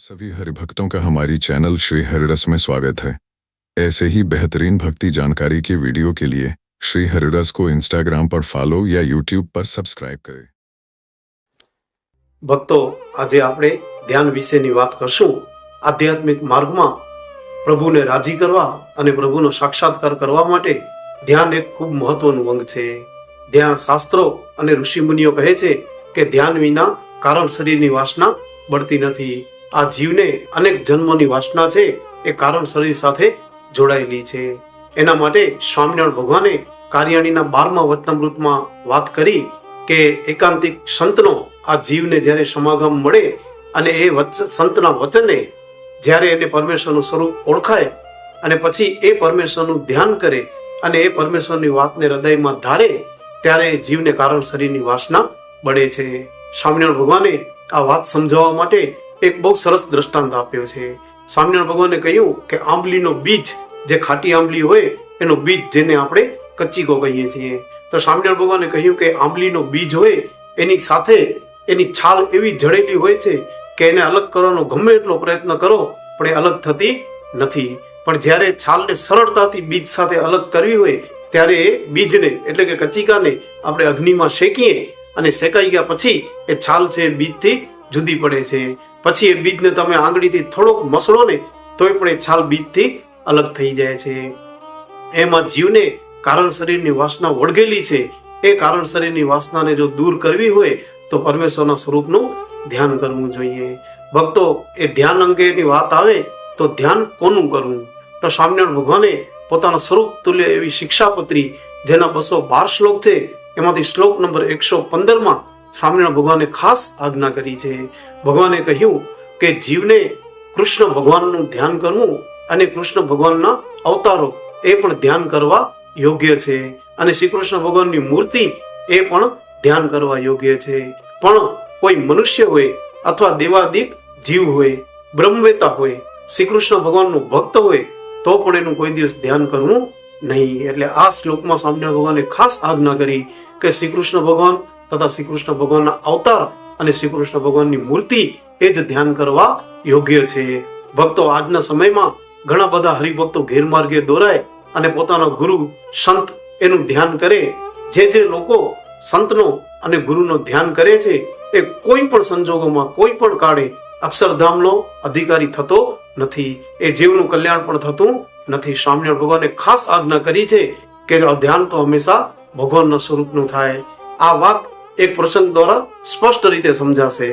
सभी हरिभक्तों का हमारी चैनल श्री हरिरस में स्वागत है ऐसे ही बेहतरीन भक्ति जानकारी के वीडियो के लिए श्री हरिरस को इंस्टाग्राम पर फॉलो या यूट्यूब पर सब्सक्राइब करें ભક્તો આજે આપણે ધ્યાન વિશેની વાત કરશું આધ્યાત્મિક માર્ગમાં પ્રભુને રાજી કરવા અને પ્રભુનો સાક્ષાત્કાર કરવા માટે ધ્યાન એક ખૂબ મહત્વનું અંગ છે ધ્યાન શાસ્ત્રો અને ઋષિમુનિઓ કહે છે કે ધ્યાન વિના કારણ શરીરની વાસના બળતી નથી આ જીવને અનેક જન્મોની વાસના છે એ કારણ શરીર સાથે જોડાયેલી છે. એના માટે સ્વામિનારાયણ ભગવાને કાર્યાણીના બારમા વતનામૃતમાં વાત કરી કે એકાંતિક સંતનો આ જીવને જ્યારે સમાગમ મળે અને એ સંતના વચને જ્યારે એને પરમેશ્વરનું સ્વરૂપ ઓળખાય અને પછી એ પરમેશ્વરનું ધ્યાન કરે અને એ પરમેશ્વરની વાતને હૃદયમાં ધારે, ત્યારે જીવને કારણ શરીરની વાસના બળે છે. સ્વામિનારાયણ ભગવાને આ વાત સમજાવવા માટે એક બહુ સરસ દ્રષ્ટાંત આપ્યો છે. સ્વામિનારાયણ ભગવાને કહ્યું કે આંબલીનો બીજ, જે ખાટી આંબલી હોય, એનો બીજ જેને આપણે કચ્ચીકો કહીએ છીએ. તો સ્વામિનારાયણ ભગવાને કહ્યું કે આંબલીનો બીજ હોય, એની સાથે એની છાલ એવી જડેલી હોય છે કે એને અલગ કરવાનો ગમે એટલો પ્રયત્ન કરો, પણ એ અલગ થતી નથી. પણ જ્યારે છાલને સરળતાથી બીજ સાથે અલગ કરવી હોય, ત્યારે એ બીજને, એટલે કે કચિકાને આપણે અગ્નિમાં શેકીએ અને શેકાઈ ગયા પછી એ છાલ છે બીજથી જુદી પડે છે. પછી એ બીજને તમે આંગળીથી થોડોક મસળો ને તોય પણ એ છાલ બીજથી અલગ થઈ જાય છે. એમાં જીવને કારણ શરીરની વાસના વળગેલી છે. એ કારણ શરીરની વાસનાને જો દૂર કરવી હોય તો પરમેશ્વરના સ્વરૂપનું ધ્યાન કરવું જોઈએ. ભક્તો, એ ધ્યાન અંગેની વાત આવે તો ધ્યાન કોનું કરવું? તો સ્વામિનારાયણ ભગવાને પોતાના સ્વરૂપ તુલ્ય એવી શિક્ષાપત્રી, જેના બસો બાર શ્લોક છે, એમાંથી શ્લોક નંબર એકસો પંદરમાં સ્વામિનારાયણ ભગવાને ખાસ આજ્ઞા કરી છે. ભગવાને કહ્યું કે જીવને કૃષ્ણ ભગવાનનું ધ્યાન કરવું અને કૃષ્ણ ભગવાનના અવતારો એ પણ ધ્યાન કરવા યોગ્ય છે. અને શ્રી કૃષ્ણ ભગવાનની મૂર્તિ એ પણ ધ્યાન કરવા યોગ્ય છે. પણ કોઈ મનુષ્ય હોય અથવા દેવાદિક જીવ હોય, બ્રહ્મવેતા હોય શ્રી કૃષ્ણ ભગવાનનો ભક્ત હોય, તો પણ એનું કોઈ દિવસ ધ્યાન કરવું નહીં. એટલે આ શ્લોકમાં સ્વામિનારાયણ ભગવાને ખાસ આજ્ઞા કરી કે શ્રી કૃષ્ણ ભગવાન તથા શ્રી ભગવાનના અવતાર અને શ્રી ભગવાનની મૂર્તિ એ જ ધ્યાન કરવા યોગ્ય છે. ભક્તો આજના સમયમાં ઘણા બધા હરિભક્તો ગેરમાર્ગે દોરાય અને પોતાનો ગુરુ સંત એનું ધ્યાન કરે. જે જે લોકો સંતનો અને ગુરુનો ધ્યાન કરે છે, એ કોઈ પણ સંજોગોમાં કોઈ પણ કાળે અક્ષરધામનો અધિકારી થતો નથી. એ જીવનું કલ્યાણ પણ થતું નથી. સ્વામિનારાયણ ભગવાને ખાસ આજ્ઞા કરી છે કે ધ્યાન તો હંમેશા ભગવાનના સ્વરૂપનું થાય. આ વાત એક પ્રસંગ દ્વારા સ્પષ્ટ રીતે સમજાશે.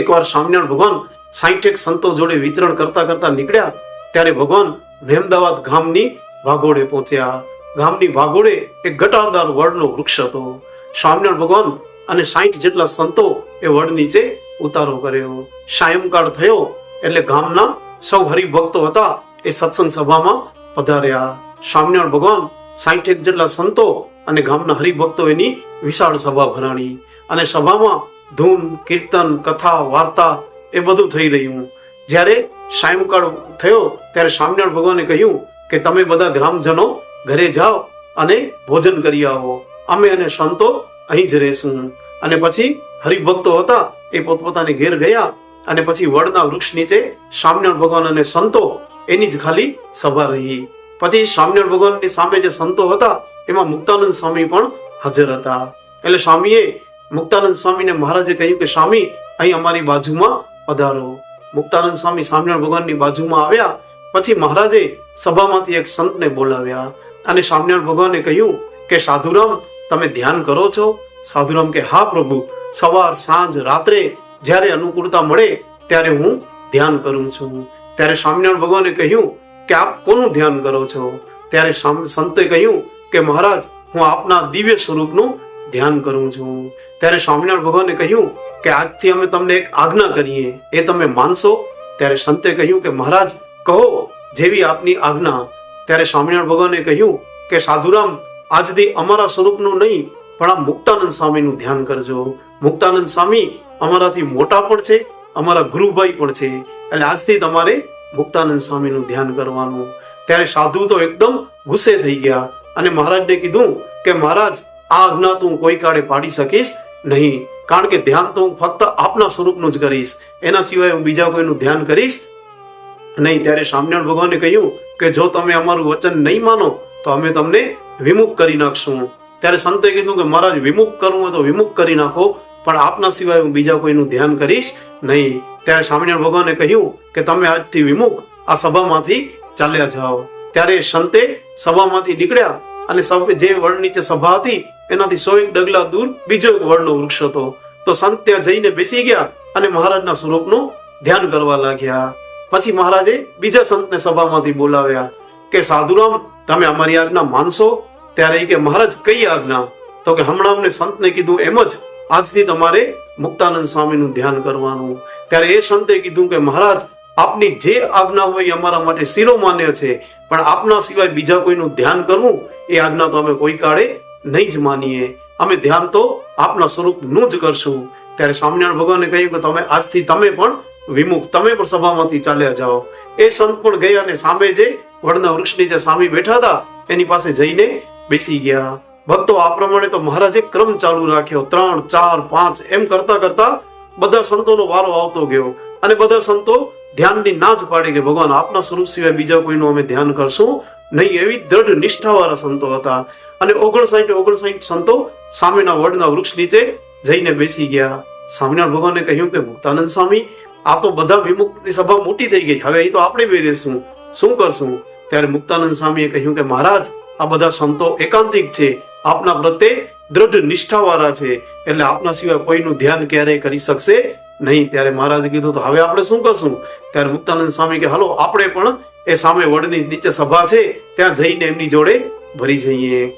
એકવાર સ્વામિનારાયણ ભગવાન સાઈઠેક સંતો જોડે વિચરણ કરતા કરતા નીકળ્યા, ત્યારે ભગવાન મહેમદાવાદ ગામની વાઘોડે પહોંચ્યા. ગામની વાઘોડે એક ઘટાદાર વડનો વૃક્ષ હતો. સ્વામિનારાયણ ભગવાન અને સાઈઠ જેટલા સંતો એ વડ નીચે ઉતારો કર્યો. સાયંકાળ થયો એટલે ગામના સૌ હરિભક્તો હતા એ સત્સંગ સભામાં પધાર્યા. સ્વામિનારાયણ ભગવાન સાઈઠેક જેટલા સંતો અને ગામના હરિભક્તો એની વિશાળ સભા ભરાણી અને સભામાં ધૂન, કીર્તન, કથા, વાર્તા એ બધું થઈ રહ્યું. જ્યારે સાયંકાળ થયો, ત્યારે સ્વામિનારાયણ ભગવાને કહ્યું કે તમે બધા ગ્રામજનો ઘરે જાઓ અને ભોજન કરી આવો. અમે અને સંતો અહીં જ રહેશું. અને પછી હરિભક્તો હતા, એ પોતપોતાને ઘેર ગયા અને પછી વડના વૃક્ષ નીચે સ્વામિનારાયણ ભગવાન અને સંતો એની જ ખાલી સભા રહી. પછી સ્વામિનારાયણ ભગવાનની સામે જે સંતો હતા એમાં મુક્તાનંદ સ્વામી પણ હાજર હતા. એટલે સ્વામીએ મુક્તાનંદ સ્વામીને મહારાજે કહ્યું કે, સ્વામી, અહીં અમારી બાજુમાં પધારો. મુક્તાનંદ સ્વામી સ્વામિનારાયણ ભગવાનની બાજુમાં આવ્યા, પછી મહારાજે સભામાંથી એક સંતને બોલાવ્યા અને સ્વામિનારાયણ ભગવાને કહ્યું કે, સાધુરામ, તમે ધ્યાન કરો છો? સાધુરામ કે, હા, પ્રભુ, સવાર, સાંજ, રાત્રે જ્યારે અનુકૂળતા મળે ત્યારે હું ધ્યાન કરું છું. ત્યારે સ્વામિનારાયણ ભગવાને કહ્યું કે, આપ કોનું ધ્યાન કરો છો? ત્યારે સંતે કહ્યું કે મહારાજ, હું આપના દિવ્ય સ્વરૂપનું ધ્યાન કરું છું. ત્યારે સ્વામિનારાયણ ભગવાને કહ્યું કે આજથી અમે તમને એક આજ્ઞા કરીએ. એ તમે માનશો? ત્યારે સંતે કહ્યું કે મહારાજ, કહો, જેવી આપની આજ્ઞા. ત્યારે સ્વામિનારાયણ ભગવાને કહ્યું કે સાધુરામ, આજથી અમારા સ્વરૂપનું નહીં, પણ આ મુક્તાનંદ સ્વામીનું ધ્યાન કરજો. મુક્તાનંદ સ્વામી અમારાથી મોટા પણ છે, અમારા ગુરુભાઈ પણ છે. એટલે આજથી તમારે મુક્તાનંદ સ્વામીનું ધ્યાન કરવાનું. ત્યારે સાધુ તો એકદમ ગુસ્સે થઈ ગયા. અને મહારાજને કીધું કે, મહારાજ આ આજ્ઞા તું કોઈ કાળે પાડી શકીશ નહીં, કારણ કે ધ્યાન તો હું ફક્ત આપના સ્વરૂપનું જ કરીશ. એના સિવાય હું બીજા કોઈનું ધ્યાન કરીશ નહીં. ત્યારે સ્વામિનારાયણ ભગવાને કહ્યું કે, જો તમે અમારું વચન નહીં માનો, તો અમે તમને વિમુખ કરી નાખશું. ત્યારે સંતે કીધું કે, મહારાજ, વિમુખ કરવું હોય તો વિમુખ કરી નાખો, પણ આપના સિવાય હું બીજા કોઈનું ધ્યાન કરીશ નહીં. ત્યારે સ્વામિનારાયણ ભગવાને કહ્યું કે, તમે આજથી વિમુખ આ સભામાંથી ચાલ્યા જાઓ. ત્યારે સંતે સભામાંથી નીકળ્યા અને જે વડ નીચે સભા હતી, એનાથી સો એક ડગલા દૂર બીજો એક વડનો વૃક્ષ હતો. તો સંત ત્યાં જઈને બેસી ગયા અને મહારાજના સ્વરૂપનું ધ્યાન કરવા લાગ્યા. પછી મહારાજે બીજા સંતને સભામાંથી બોલાવ્યા કે, સાધુરામ, તમે અમારી આજ્ઞા માનશો? ત્યારે કે, મહારાજ, કઈ આજ્ઞા? તો કે, હમણાં અમને સંતને કીધું એમ જ, આજથી તમારે મુક્તાનંદ સ્વામીનું ધ્યાન કરવાનું. ત્યારે એ સંતે કીધું કે, મહારાજ આપની જે આજ્ઞા હોય એ અમારા માટે શિરોમાન્ય છે. પણ આપના સિવાય બીજા કોઈનું ધ્યાન કરવું, એ આજ્ઞા તો અમે કોઈ કાળે નહીં જ માનીએ. અમે ધ્યાન તો આપના સ્વરૂપનું જ કરશું. ત્યારે સ્વામિનારાયણ ભગવાને કહ્યું કે તમે આજથી તમે પણ વિમુખ, તમે પણ સભામાંથી ચાલ્યા જાઓ. એ સંત પણ ગયા અને સામે જે વડના વૃક્ષ નીચે સામે બેઠા હતા, એની પાસે જઈને બેસી ગયા. ભક્તો, આ પ્રમાણે તો મહારાજે ક્રમ ચાલુ રાખ્યો. ત્રણ, ચાર, પાંચ, એમ કરતા કરતા બધા સંતોનો વારો આવતો ગયો. અને બધા સંતો ધ્યાનની ના જ પાડે કે ભગવાન આપના સ્વરૂપ સિવાય બીજા કોઈનું અમે ધ્યાન કરશું નહીં એવી દ્રઢ નિષ્ઠાવાળા સંતો હતા. અને ઓગણસાઠ ઓગણસાઠ સંતો સામેના વડના વૃક્ષ નીચે જઈને બેસી ગયા. સ્વામિનારાયણ ભગવાને કહ્યું કે મુક્તાનંદ સ્વામી, આ તો બધા વિમુક્તની સભા મોટી થઈ ગઈ. હવે એ તો આપણે બે રહેશું. શું કરશું? ત્યારે મુક્તાનંદ સ્વામીએ કહ્યું કે, મહારાજ, આ બધા સંતો એકાંતિક છે. આપના પ્રત્યે દ્રઢ નિષ્ઠાવાળા છે. એટલે આપના સિવાય કોઈનું ધ્યાન ક્યારેય કરી શકશે નહીં, ત્યારે મહારાજે કીધું તો હવે આપણે શું કરશું? ત્યારે મુક્તાનંદ સ્વામી કે, હાલો, આપણે પણ એ સામે વડની નીચે સભા છે, ત્યાં જઈને એમની જોડે ભરી જઈએ.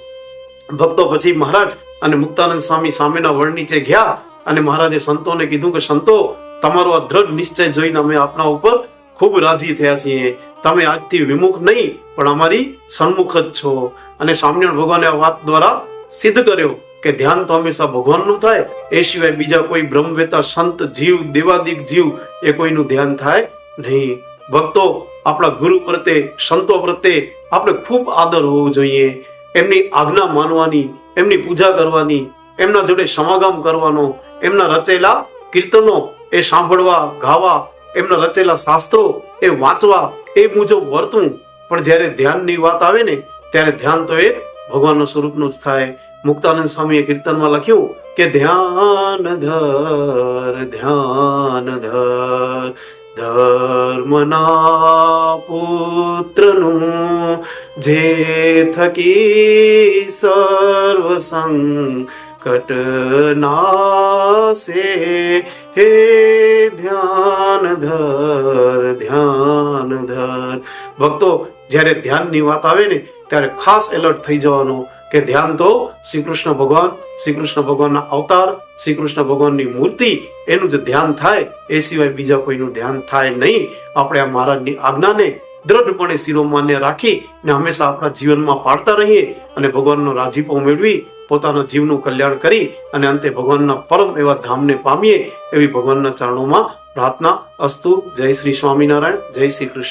ભક્તો પછી મહારાજ અને મુક્તાનંદ સ્વામી સામેના વડ નીચે ગયા અને મહારાજે સંતોને કીધું કે, સંતો, તમારો આ દ્રઢ નિશ્ચય જોઈને અમે આપના ઉપર ખૂબ રાજી થયા છીએ. તમે આજથી વિમુખ નહીં, પણ અમારી સન્મુખ જ છો. અને સ્વામિનારાયણ ભગવાને આ વાત દ્વારા સિદ્ધ કર્યો. કે ધ્યાન તો હંમેશા ભગવાનનું થાય, એ સિવાય બીજા કોઈ બ્રહ્મવેતા સંત જીવ, દેવાદિક જીવ એ કોઈનું ધ્યાન થાય નહીં. ભક્તો, આપણા ગુરુ પ્રત્યે, સંતો પ્રત્યે આપણે ખૂબ આદર હોવો જોઈએ. એમની આજ્ઞા માનવાની, એમની પૂજા કરવાની, એમના જોડે સમાગમ કરવાનો, એમના રચેલા કીર્તનો એ સાંભળવા, ગાવા, એમના રચેલા શાસ્ત્રો એ વાંચવા, એ મુજબ વર્તવું. પણ જ્યારે ધ્યાનની વાત આવે ને, ત્યારે ધ્યાન તો એ ભગવાનના સ્વરૂપનું જ થાય. મુક્તાનંદ સ્વામીએ કીર્તનમાં લખ્યું કે ધ્યાન ધર ધ્યાન ધર, ધર્મના પુત્રનું જે થકી સર્વસંગ સંકટ નાશે. હે ધ્યાન ધર ધ્યાન ધર. ભક્તો, જ્યારે ધ્યાનની વાત આવે ને, ત્યારે ખાસ એલર્ટ થઈ જવાનું કે ધ્યાન તો શ્રી કૃષ્ણ ભગવાન શ્રી કૃષ્ણ ભગવાનના અવતાર શ્રી કૃષ્ણ ભગવાનની મૂર્તિ, એનું જ ધ્યાન થાય, એ સિવાય બીજા કોઈનું ધ્યાન થાય નહીં. આપણે આ મહારાજની આજ્ઞાને દ્રઢપણે શિરોમાન્ય રાખી ને હંમેશા આપણા જીવનમાં પાડતા રહીએ અને ભગવાનનો રાજીપો મેળવી, પોતાના જીવનું કલ્યાણ કરી અને અંતે ભગવાનના પરમ એવા ધામને પામીએ એવી ભગવાનના ચરણોમાં પ્રાર્થના અસ્તુ. જય શ્રી સ્વામિનારાયણ, જય શ્રી કૃષ્ણ.